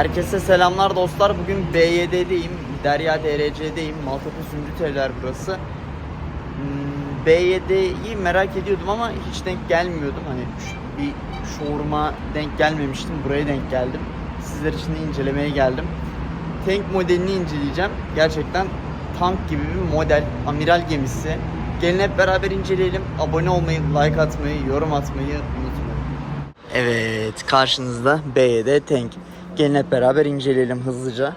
Herkese selamlar dostlar. Bugün B7'deyim. Derya DRC'deyim. Maltepe Zümrüt burası. Hmm, B7'yi merak ediyordum ama hiç denk gelmiyordum. Hani bir showroom'a denk gelmemiştim. Buraya denk geldim. Sizler için de incelemeye geldim. Tank modelini inceleyeceğim. Gerçekten tank gibi bir model. Amiral gemisi. Gelin hep beraber inceleyelim. Abone olmayı, like atmayı, yorum atmayı unutmayın. Evet karşınızda B7 Tank. Gelin hep beraber inceleyelim hızlıca.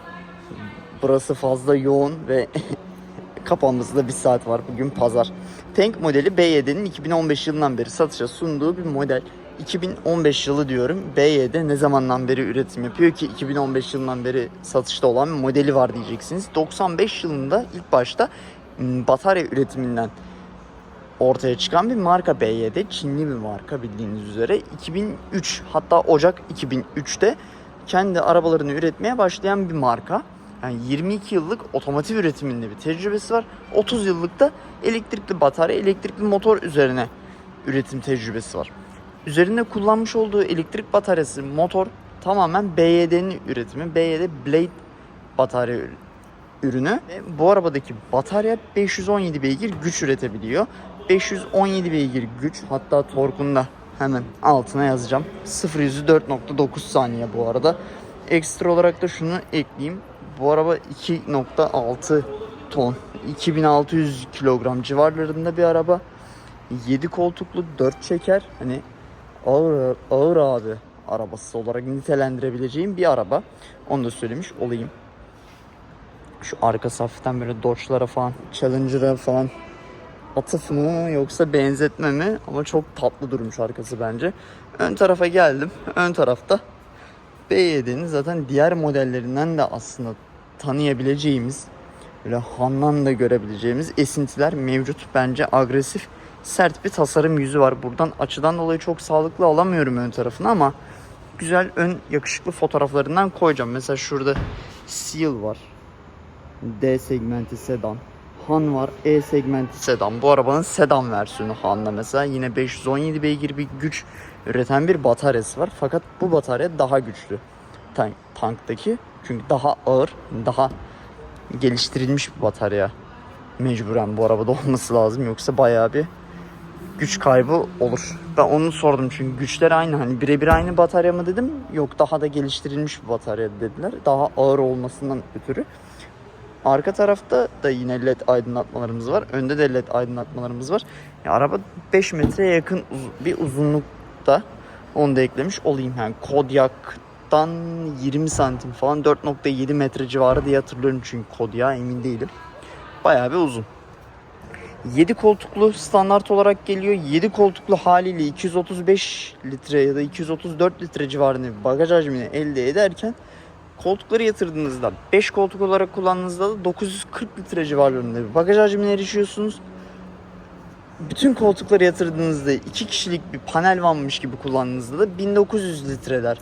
Burası fazla yoğun ve kapamızda bir saat var. Bugün pazar. Tank modeli B7'nin 2015 yılından beri satışa sunduğu bir model. 2015 yılı diyorum. B7 ne zamandan beri üretim yapıyor ki 2015 yılından beri satışta olan bir modeli var diyeceksiniz. 95 yılında ilk başta m, batarya üretiminden ortaya çıkan bir marka B7. Çinli bir marka bildiğiniz üzere. 2003 hatta Ocak 2003'te kendi arabalarını üretmeye başlayan bir marka. Yani 22 yıllık otomotiv üretiminde bir tecrübesi var. 30 yıllık da elektrikli batarya, elektrikli motor üzerine üretim tecrübesi var. Üzerinde kullanmış olduğu elektrik bataryası, motor tamamen B7'nin üretimi. B7 Blade batarya ür- ürünü. Ve bu arabadaki batarya 517 beygir güç üretebiliyor. 517 beygir güç hatta torkunda hemen altına yazacağım. 0 yüzü 4.9 saniye bu arada. Ekstra olarak da şunu ekleyeyim. Bu araba 2.6 ton. 2600 kilogram civarlarında bir araba. 7 koltuklu 4 çeker. Hani ağır ağır abi arabası olarak nitelendirebileceğim bir araba. Onu da söylemiş olayım. Şu arka hafiften böyle Dodge'lara falan, Challenger'a falan atıf mı yoksa benzetme mi? Ama çok tatlı durmuş arkası bence. Ön tarafa geldim. Ön tarafta B7'nin zaten diğer modellerinden de aslında tanıyabileceğimiz böyle handan da görebileceğimiz esintiler mevcut. Bence agresif sert bir tasarım yüzü var. Buradan açıdan dolayı çok sağlıklı alamıyorum ön tarafını ama güzel ön yakışıklı fotoğraflarından koyacağım. Mesela şurada Seal var. D segmenti sedan. Han var. E segmenti sedan. Bu arabanın sedan versiyonu Han'da mesela. Yine 517 beygir bir güç üreten bir bataryası var. Fakat bu batarya daha güçlü. Tank, tanktaki. Çünkü daha ağır, daha geliştirilmiş bir batarya. Mecburen bu arabada olması lazım. Yoksa bayağı bir güç kaybı olur. Ben onu sordum çünkü güçler aynı. Hani birebir aynı batarya mı dedim. Yok daha da geliştirilmiş bir batarya dediler. Daha ağır olmasından ötürü. Arka tarafta da yine led aydınlatmalarımız var. Önde de led aydınlatmalarımız var. Ya araba 5 metreye yakın uz- bir uzunlukta. Onu da eklemiş olayım. Yani Kodiak'tan 20 santim falan 4.7 metre civarı diye hatırlıyorum çünkü Kodiak'a emin değilim. Bayağı bir uzun. 7 koltuklu standart olarak geliyor. 7 koltuklu haliyle 235 litre ya da 234 litre civarında bir bagaj hacmini elde ederken koltukları yatırdığınızda 5 koltuk olarak kullandığınızda da 940 litre civarlarında bir bagaj hacmine erişiyorsunuz. Bütün koltukları yatırdığınızda 2 kişilik bir panel vanmış gibi kullandığınızda da 1900 litreler.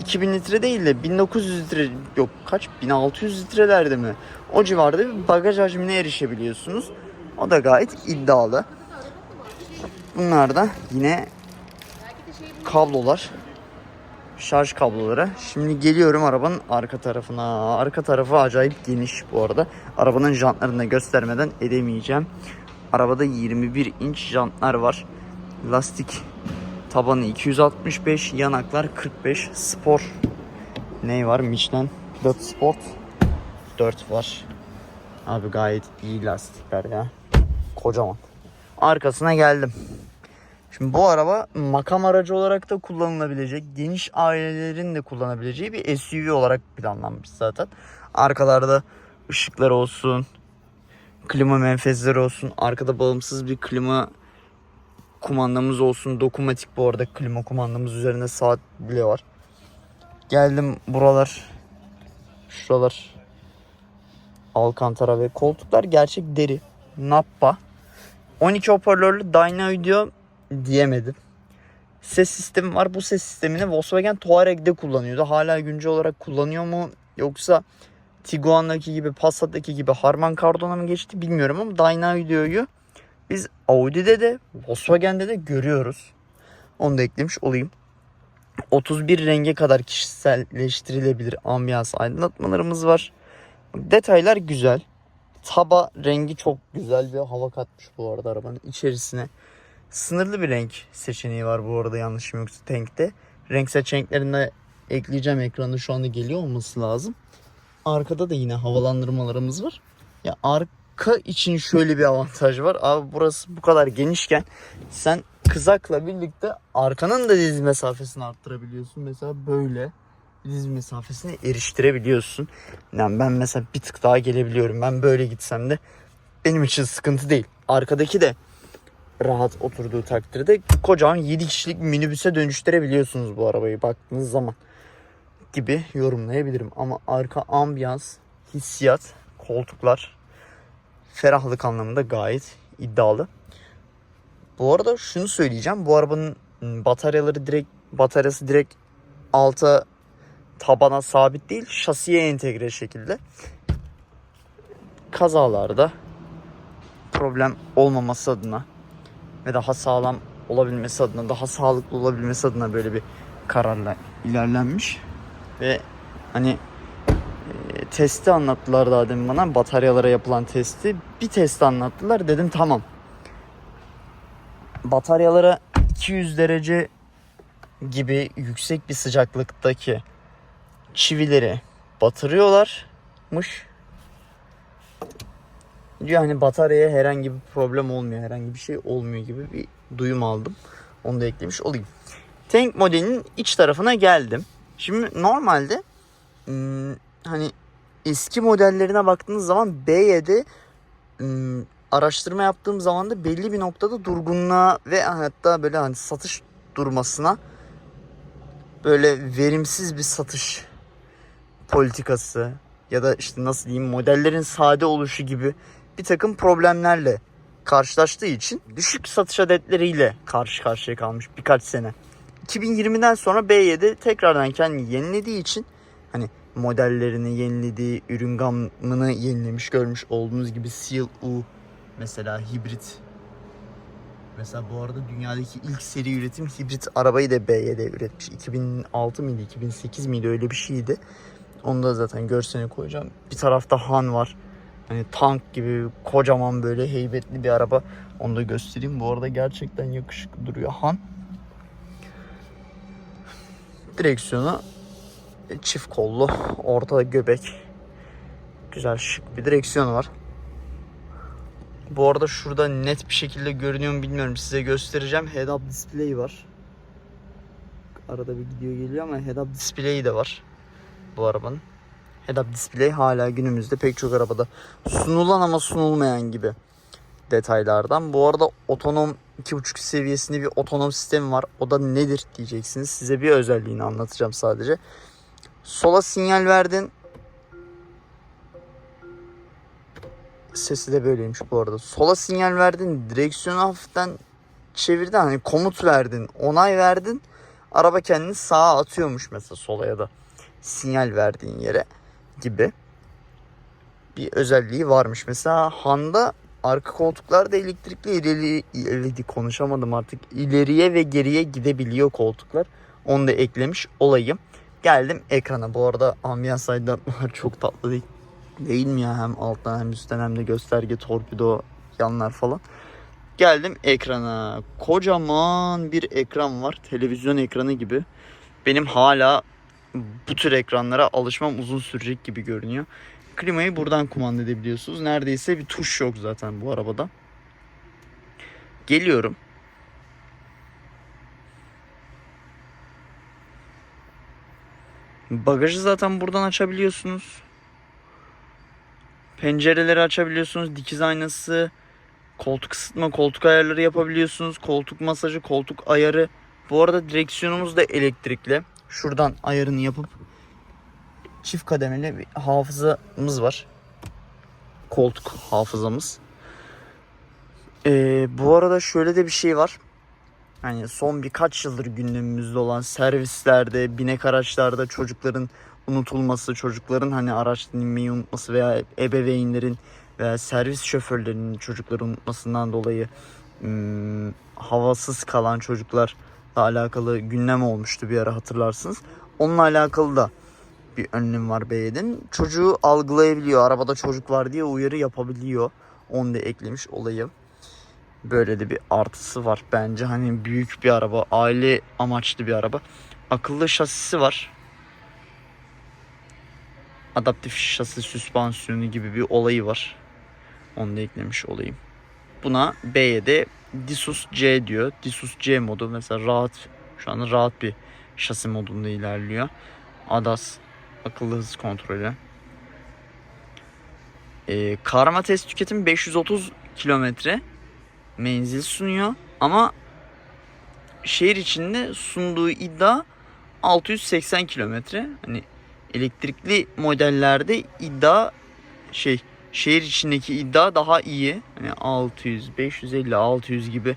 2000 litre değil de 1900 litre yok kaç 1600 litrelerde mi? O civarda bir bagaj hacmine erişebiliyorsunuz. O da gayet iddialı. Bunlar da yine kablolar. Şarj kabloları. Şimdi geliyorum arabanın arka tarafına. Arka tarafı acayip geniş bu arada. Arabanın jantlarını göstermeden edemeyeceğim. Arabada 21 inç jantlar var. Lastik tabanı 265, yanaklar 45. Spor ne var? Michelin 4 Sport 4 var. Abi gayet iyi lastikler ya. Kocaman. Arkasına geldim. Şimdi bu araba makam aracı olarak da kullanılabilecek, geniş ailelerin de kullanabileceği bir SUV olarak planlanmış zaten. Arkalarda ışıklar olsun, klima menfezleri olsun, arkada bağımsız bir klima kumandamız olsun. Dokunmatik bu arada klima kumandamız üzerinde saat bile var. Geldim buralar, şuralar Alcantara ve koltuklar gerçek deri. Nappa. 12 hoparlörlü Dyna Audio diyemedim. Ses sistemi var. Bu ses sistemini Volkswagen Touareg'de kullanıyordu. Hala güncel olarak kullanıyor mu? Yoksa Tiguan'daki gibi, Passat'daki gibi Harman Kardon'a mı geçti bilmiyorum ama Dyna Audio'yu biz Audi'de de Volkswagen'de de görüyoruz. Onu da eklemiş olayım. 31 renge kadar kişiselleştirilebilir ambiyans aydınlatmalarımız var. Detaylar güzel. Taba rengi çok güzel bir hava katmış bu arada arabanın içerisine. Sınırlı bir renk seçeneği var bu arada yanlışım yoksa tankte. Renk seçeneklerine ekleyeceğim ekranda şu anda geliyor olması lazım. Arkada da yine havalandırmalarımız var. Ya arka için şöyle bir avantaj var. Abi burası bu kadar genişken sen kızakla birlikte arkanın da diz mesafesini arttırabiliyorsun. Mesela böyle diz mesafesine eriştirebiliyorsun. Yani ben mesela bir tık daha gelebiliyorum. Ben böyle gitsem de benim için sıkıntı değil. Arkadaki de rahat oturduğu takdirde kocaman 7 kişilik minibüse dönüştürebiliyorsunuz bu arabayı baktığınız zaman gibi yorumlayabilirim. Ama arka ambiyans, hissiyat, koltuklar ferahlık anlamında gayet iddialı. Bu arada şunu söyleyeceğim. Bu arabanın bataryaları direkt bataryası direkt alta tabana sabit değil. Şasiye entegre şekilde. Kazalarda problem olmaması adına ve daha sağlam olabilmesi adına, daha sağlıklı olabilmesi adına böyle bir kararla ilerlenmiş. Ve hani e, testi anlattılar daha demin bana. Bataryalara yapılan testi. Bir testi anlattılar. Dedim tamam. Bataryalara 200 derece gibi yüksek bir sıcaklıktaki çivileri batırıyorlarmış. Diyor hani bataryaya herhangi bir problem olmuyor, herhangi bir şey olmuyor gibi bir duyum aldım. Onu da eklemiş olayım. Tank modelinin iç tarafına geldim. Şimdi normalde ım, hani eski modellerine baktığınız zaman B7 ım, araştırma yaptığım zaman da belli bir noktada durgunluğa ve hatta böyle hani satış durmasına böyle verimsiz bir satış politikası ya da işte nasıl diyeyim modellerin sade oluşu gibi bir takım problemlerle karşılaştığı için düşük satış adetleriyle karşı karşıya kalmış birkaç sene. 2020'den sonra B7 tekrardan kendini yenilediği için hani modellerini yenilediği, ürün gamını yenilemiş görmüş olduğunuz gibi Seal U mesela hibrit Mesela bu arada dünyadaki ilk seri üretim hibrit arabayı da B7 üretmiş. 2006 mıydı, 2008 miydi öyle bir şeydi. Onu da zaten görselini koyacağım. Bir tarafta Han var. Hani tank gibi kocaman böyle heybetli bir araba. Onu da göstereyim. Bu arada gerçekten yakışıklı duruyor Han. Direksiyonu çift kollu. Ortada göbek. Güzel şık bir direksiyon var. Bu arada şurada net bir şekilde görünüyor mu bilmiyorum. Size göstereceğim. Head up display var. Arada bir gidiyor geliyor ama head up display de var bu arabanın. Head up display hala günümüzde pek çok arabada sunulan ama sunulmayan gibi detaylardan. Bu arada otonom 2.5 seviyesinde bir otonom sistemi var. O da nedir diyeceksiniz. Size bir özelliğini anlatacağım sadece. Sola sinyal verdin. Sesi de böyleymiş bu arada. Sola sinyal verdin. Direksiyonu hafiften çevirdin. Hani komut verdin. Onay verdin. Araba kendini sağa atıyormuş mesela sola ya da sinyal verdiğin yere gibi bir özelliği varmış. Mesela Han'da arka koltuklar da elektrikli ileri, ileri konuşamadım artık. İleriye ve geriye gidebiliyor koltuklar. Onu da eklemiş olayım. Geldim ekrana. Bu arada ambiyans aydınlatmalar çok tatlı değil. Değil mi ya? Hem alttan hem üstten hem de gösterge, torpido, yanlar falan. Geldim ekrana. Kocaman bir ekran var. Televizyon ekranı gibi. Benim hala bu tür ekranlara alışmam uzun sürecek gibi görünüyor. Klimayı buradan kumanda edebiliyorsunuz. Neredeyse bir tuş yok zaten bu arabada. Geliyorum. Bagajı zaten buradan açabiliyorsunuz. Pencereleri açabiliyorsunuz. Dikiz aynası, koltuk ısıtma, koltuk ayarları yapabiliyorsunuz. Koltuk masajı, koltuk ayarı. Bu arada direksiyonumuz da elektrikli. Şuradan ayarını yapıp çift kademeli bir hafızamız var. Koltuk hafızamız. Ee, bu arada şöyle de bir şey var. Hani son birkaç yıldır gündemimizde olan servislerde, binek araçlarda çocukların unutulması, çocukların hani araçtan inmeyi unutması veya ebeveynlerin veya servis şoförlerinin çocukları unutmasından dolayı ım, havasız kalan çocuklar alakalı gündem olmuştu bir ara hatırlarsınız. Onunla alakalı da bir önlem var B7'nin. Çocuğu algılayabiliyor. Arabada çocuk var diye uyarı yapabiliyor. Onu da eklemiş olayı. Böyle de bir artısı var bence. Hani büyük bir araba, aile amaçlı bir araba. Akıllı şasisi var. Adaptif şasi süspansiyonu gibi bir olayı var. Onu da eklemiş olayım. Buna B7 Disus C diyor. Disus C modu mesela rahat şu anda rahat bir şasi modunda ilerliyor. ADAS akıllı hız kontrolü. Ee, karma test tüketim 530 kilometre menzil sunuyor ama şehir içinde sunduğu iddia 680 kilometre. Hani elektrikli modellerde iddia şey şehir içindeki iddia daha iyi. Hani 600, 550, 600 gibi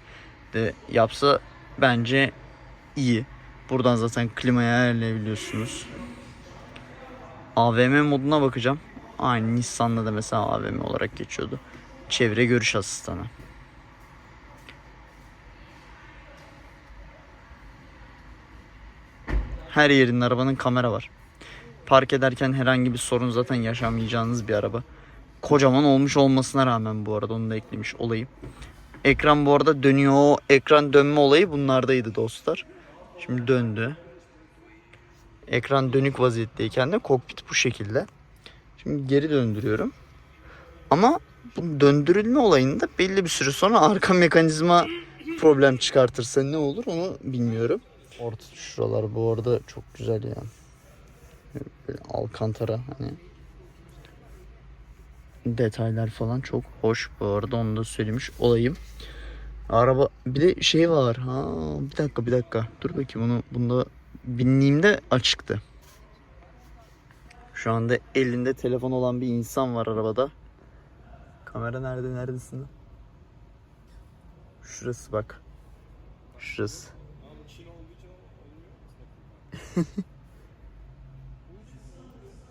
de yapsa bence iyi. Buradan zaten klimayı ayarlayabiliyorsunuz. AVM moduna bakacağım. Aynı Nissan'da da mesela AVM olarak geçiyordu. Çevre görüş asistanı. Her yerinde arabanın kamera var. Park ederken herhangi bir sorun zaten yaşamayacağınız bir araba. Kocaman olmuş olmasına rağmen bu arada onu da eklemiş olayım. Ekran bu arada dönüyor. Ekran dönme olayı bunlardaydı dostlar. Şimdi döndü. Ekran dönük vaziyetteyken de kokpit bu şekilde. Şimdi geri döndürüyorum. Ama bu döndürülme olayında belli bir süre sonra arka mekanizma problem çıkartırsa ne olur onu bilmiyorum. Orta şuralar bu arada çok güzel ya. Böyle alkantara hani detaylar falan çok hoş bu arada onu da söylemiş olayım. Araba bir de şey var ha bir dakika bir dakika dur bakayım onu bunda binliğimde açıktı. Şu anda elinde telefon olan bir insan var arabada. Kamera nerede neredesin? Şurası bak. Şurası.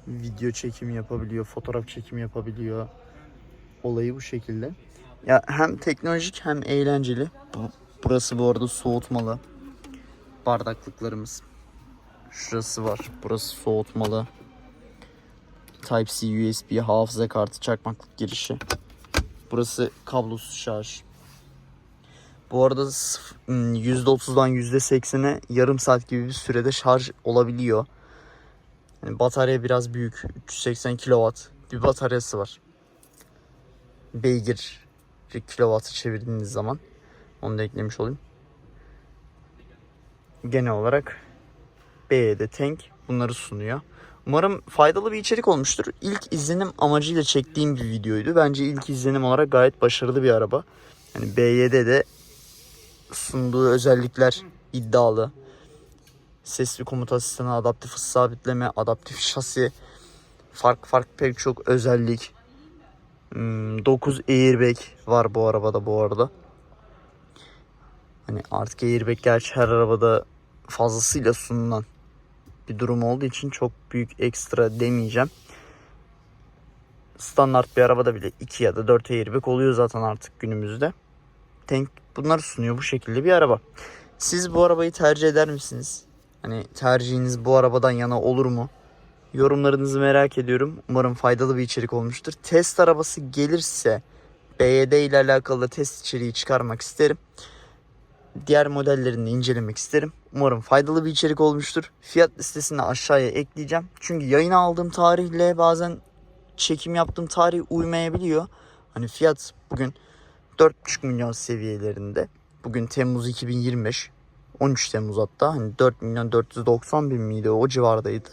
Video çekimi yapabiliyor, fotoğraf çekimi yapabiliyor. Olayı bu şekilde. Ya hem teknolojik hem eğlenceli. Bu, burası bu arada soğutmalı. Bardaklıklarımız. Şurası var. Burası soğutmalı. Type-C USB hafıza kartı çakmaklık girişi. Burası kablosuz şarj. Bu arada sıf- hmm, %30'dan %80'e yarım saat gibi bir sürede şarj olabiliyor. Yani batarya biraz büyük. 380 kW bir bataryası var. Beygir bir kilovatı çevirdiğiniz zaman onu da eklemiş olayım. Genel olarak BYD Tank bunları sunuyor. Umarım faydalı bir içerik olmuştur. İlk izlenim amacıyla çektiğim bir videoydu. Bence ilk izlenim olarak gayet başarılı bir araba. Yani BYD'de sunduğu özellikler iddialı. Sesli komut asistanı, adaptif hız sabitleme, adaptif şasi, farklı farklı pek çok özellik. Hmm, 9 airbag var bu arabada bu arada. Hani artık airbag gerçi her arabada fazlasıyla sunulan bir durum olduğu için çok büyük ekstra demeyeceğim. Standart bir arabada bile 2 ya da 4 airbag oluyor zaten artık günümüzde. Tank bunları sunuyor bu şekilde bir araba. Siz bu arabayı tercih eder misiniz? Hani tercihiniz bu arabadan yana olur mu? Yorumlarınızı merak ediyorum. Umarım faydalı bir içerik olmuştur. Test arabası gelirse BYD ile alakalı test içeriği çıkarmak isterim. Diğer modellerini de incelemek isterim. Umarım faydalı bir içerik olmuştur. Fiyat listesini aşağıya ekleyeceğim. Çünkü yayın aldığım tarihle bazen çekim yaptığım tarih uymayabiliyor. Hani fiyat bugün 4,5 milyon seviyelerinde. Bugün Temmuz 2025. 13 Temmuz hatta. Hani 4 milyon 490 bin miydi o civardaydı.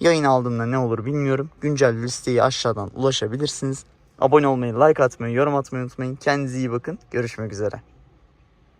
Yayın aldığımda ne olur bilmiyorum. Güncel listeyi aşağıdan ulaşabilirsiniz. Abone olmayı, like atmayı, yorum atmayı unutmayın. Kendinize iyi bakın. Görüşmek üzere.